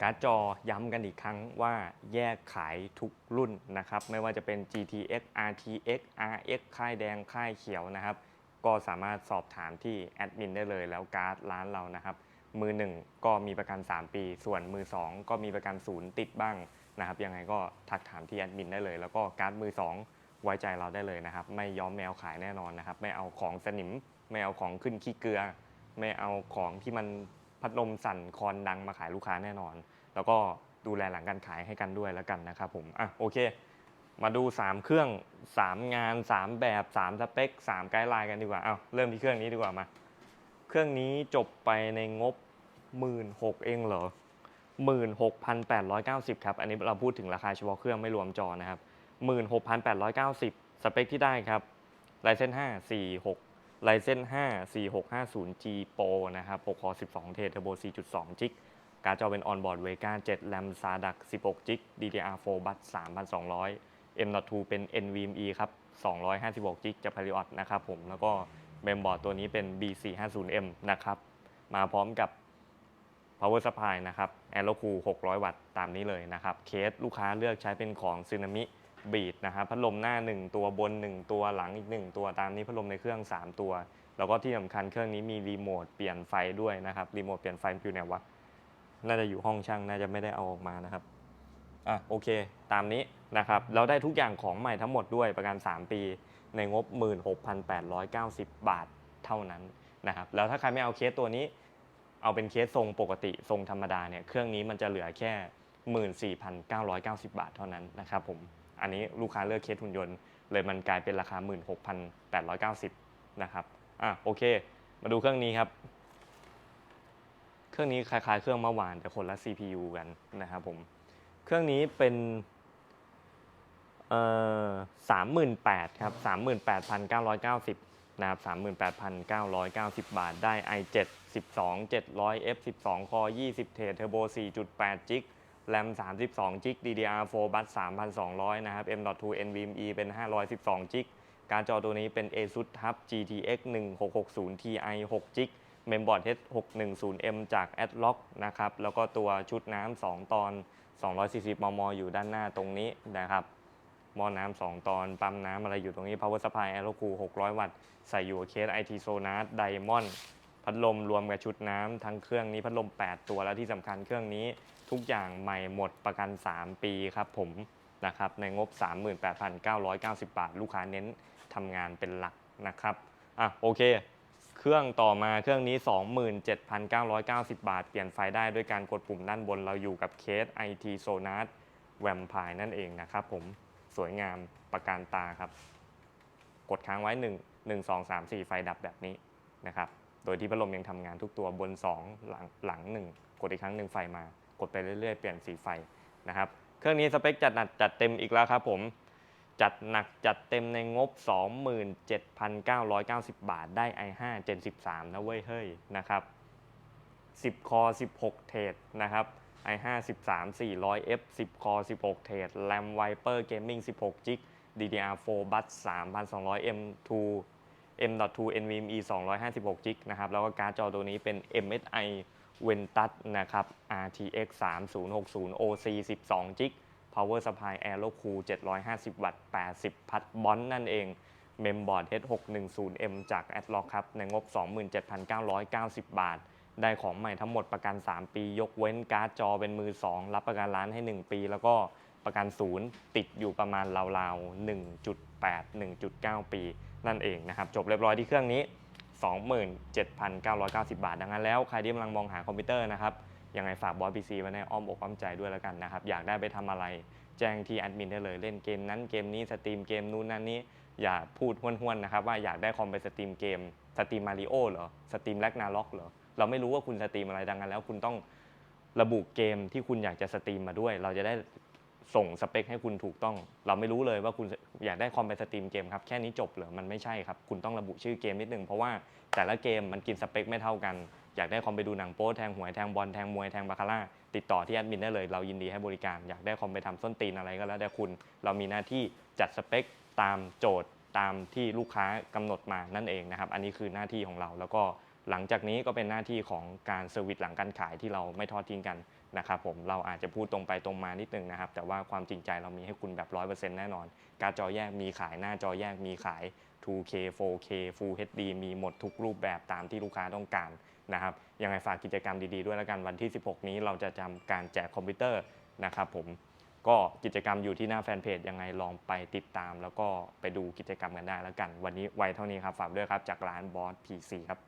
การ์ดจอย้ำกันอีกครั้งว่าแยกขายทุกรุ่นนะครับ ไม่ว่าจะเป็น GTX RTX RX ค่ายแดงค่ายเขียวนะครับ ก็สามารถสอบถามที่แอดมินได้เลยแล้วการ์ดร้านเรานะครับ มือ 1 ก็มีประกัน 3 ปี ส่วนมือ 2 ก็มีประกันศูนย์ติดบ้างนะครับ ยังไงก็ทักถามที่แอดมินได้เลย แล้วก็การ์ดมือ 2 ไว้ใจเราได้เลยนะครับ ไม่ย้อมแมวขายแน่นอนนะครับ ไม่เอาของสนิม ไม่เอาของขึ้นขี้เกลือ ไม่เอาของที่มัน พัดลมสั่นคอนดังมาขายลูกค้าแน่นอน แล้วก็ดูแลหลังการขายให้กันด้วยแล้วกันนะครับผมอะโอเค มาดู 3 เครื่อง 3 งาน 3 แบบ 3 สเปค 3 ไกด์ไลน์กันดีกว่าเอาเริ่มที่เครื่องนี้ดีกว่ามา เครื่องนี้จบไปในงบ 1 6ื่นเองเหรอ 16,890 ครับ อันนี้เราพูดถึงราคาเฉพาะเครื่องไม่รวมจอนะครับ 16,890 สเปคที่ได้ครับ Ryzen 5 46 Ryzen 5 4650 G Pro นะครับ6คอ12 เทร Turbo 4.2 จิก การ์ดจอเป็น Onboard Vega 7 RAM SADAC 16 จิก DDR4 บัต3,200 M.2 เป็น NVMe ครับ 256 จิกจาก Period นะครับผม แล้วก็เมมบอร์ดตัวนี้เป็น B450M นะครับ มาพร้อมกับ power supply นะครับ Aero Cool 600 วัตต์ ตามนี้เลยนะครับ เคสลูกค้าเลือกใช้เป็นของ Tsunami Beat นะครับพัดลมหน้า 1 ตัวบน 1 ตัวหลังอีก 1 ตัวตามนี้พัดลมในเครื่อง 3 ตัว แล้วก็ที่สำคัญเครื่องนี้มีรีโมทเปลี่ยนไฟด้วยนะครับรีโมทเปลี่ยนไฟอยู่ไหนวะน่าจะอยู่ห้องช่างน่าจะไม่ได้เอาออกมานะครับอะโอเค ตามนี้นะครับเราได้ทุกอย่างของใหม่ทั้งหมดด้วยประกัน 3 ปี ในงบ 16,890 บาทเท่านั้นนะครับแล้วถ้าใครไม่เอาเคสตัวนี้ เอาเป็นเคสทรงปกติทรงธรรมดาเนี่ยเครื่องนี้มันจะเหลือแค่ 14,990 บาทเท่านั้นนะครับผม อันนี้ลูกค้าเลือกเคสหุ่นยนต์ เลยมันกลายเป็นราคา 16,890 นะครับอะโอเค มาดูเครื่องนี้ครับ เครื่องนี้คล้ายๆ เครื่องเมื่อวานแต่คนละ CPU กันนะครับผม เครื่องนี้เป็นเอ่อสามหมื่นแปดครับสามหมื่นแปดพันเก้าร้อยเก้าสิบนะครับสามหมื่นแปดพันเก้าร้อยเก้าสิบบาท ได้ i7 12 700 F 12คอ20 เทร Turbo 4.8 จิก RAM 32จิก DDR4 บัส3,200 นะครับ M.2 NVMe เป็น 512จิกการจอตัวนี้เป็น ASUS TUF GTX 1660 Ti 6จิกเมมบอร์ด H610M จาก Adlock นะครับ แล้วก็ตัวชุดน้ำ 2 ตอน 240 มม อยู่ด้านหน้าตรงนี้นะครับหม้อน้ำ 2 ตอน ปั๊มน้ำอะไรอยู่ตรงนี้ Power Supply Aero Cool 600 วัตต์ ใส่อยู่กับเคส IT Sonar Diamond พัดลมรวมกับชุดน้ำทั้งเครื่องนี้พัดลม 8 ตัวแล้วที่สำคัญเครื่องนี้ทุกอย่างใหม่หมดประกัน 3 ปีครับผมนะครับในงบ 38,990 บาท ลูกค้าเน้นทำงานเป็นหลักนะครับอะโอเค เครื่องต่อมาเครื่องนี้ 27,990 บาท เปลี่ยนไฟได้ด้วยการกดปุ่มด้านบนเราอยู่กับเคส IT Sonar Vampire นั่นเองนะครับผมสวยงามประการตาครับ กดค้างไว้ 1 1 2 3 4 ไฟดับแบบนี้นะครับ โดยที่พัดลมยังทำงานทุกตัวบน 2 หลังหลัง1กดอีกครั้งหนึ่งไฟมา กดไปเรื่อยๆ เปลี่ยนสีไฟนะครับ เครื่องนี้สเปคจัดหนักจัดเต็มอีกแล้วครับผมจัดหนักจัดเต็มในงบ 27,990 บาทได้ i5 Gen 13 นะเว้ยเฮ้ยนะครับ 10 คอ 16 เทรดนะครับ i5 13 400F 10 คอ 16 เทรด RAM Viper Gaming 16จิก DDR4 บัส3,200 M2 NVMe 256จิกนะครับ แล้วก็การ์ดจอตัวนี้เป็น MSI Ventus นะครับ RTX 3060 OC 12จิก Power Supply Aero Cool 750 วัตต์ 80 พัดบอนนั่นเอง เมมบอร์ด H610M จาก Adlock ครับ ในงบ 27,990 บาท ได้ของใหม่ทั้งหมดประกัน 3 ปี ยกเว้นการ์ดจอเป็นมือ 2 รับประกันร้านให้ 1 ปี แล้วก็ ประกันศูนย์ติดอยู่ประมาณราวๆ1.8 1.9 ปี นั่นเองนะครับ จบเรียบร้อยที่เครื่องนี้ 27,990 บาท ดังนั้นแล้วใครที่กำลังมองหาคอมพิวเตอร์นะครับยังไงฝากบอสพีซีไว้ในอ้อมอกอ้อมใจด้วยแล้วกันนะครับ อยากได้ไปทำอะไร แจ้งที่แอดมินได้เลยเล่นเกมนั้นเกมนี้สตรีมเกมนู้นนั่นนี้ อย่าพูดห้วนๆนะครับ ว่าอยากได้คอมไปสตรีมเกมสตรีมมาริโอเหรอสตรีมแลกนาล็อกเหรอเราไม่รู้ว่าคุณสตรีมอะไรดังนั้นแล้วคุณต้องระบุเกมที่คุณอยากจะสตรีมมาด้วย เราจะได้ ส่งสเปคให้คุณถูกต้อง เราไม่รู้เลยว่าคุณอยากได้คอมไปสตรีมเกมครับแค่นี้จบเหรอมันไม่ใช่ครับ คุณต้องระบุชื่อเกมนิดนึงเพราะว่าแต่ละเกมมันกินสเปคไม่เท่ากัน อยากได้คอมไปดูหนังโป๊แทงหวยแทงบอลแทงมวยแทงบาคาร่าติดต่อที่แอดมินได้เลยเรายินดีให้บริการ อยากได้คอมไปทำส้นตีนอะไรก็แล้วแต่คุณ เรามีหน้าที่จัดสเปคตามโจทย์ตามที่ลูกค้ากำหนดมานั่นเองนะครับ อันนี้คือหน้าที่ของเราแล้วก็หลังจากนี้ก็เป็นหน้าที่ของการเซอร์วิสหลังการขายที่เราไม่ทอดทิ้งกัน นะครับผมเราอาจจะพูดตรงไปตรงมานิดนึงนะครับ แต่ว่าความจริงใจเรามีให้คุณแบบ 100%แน่นอน การจอแยกมีขายหน้าจอแยกมีขาย 2K 4K Full HD มีหมดทุกรูปแบบตามที่ลูกค้าต้องการนะครับยังไงฝากกิจกรรมดีๆด้วยแล้วกันวันที่ 16 นี้เราจะทำการแจกคอมพิวเตอร์นะครับผมก็กิจกรรมอยู่ที่หน้าแฟนเพจยังไงลองไปติดตาม แล้วก็ไปดูกิจกรรมกันได้แล้วกัน วันนี้ไวเท่านี้ครับฝากด้วยครับจากร้านบอส PC ครับ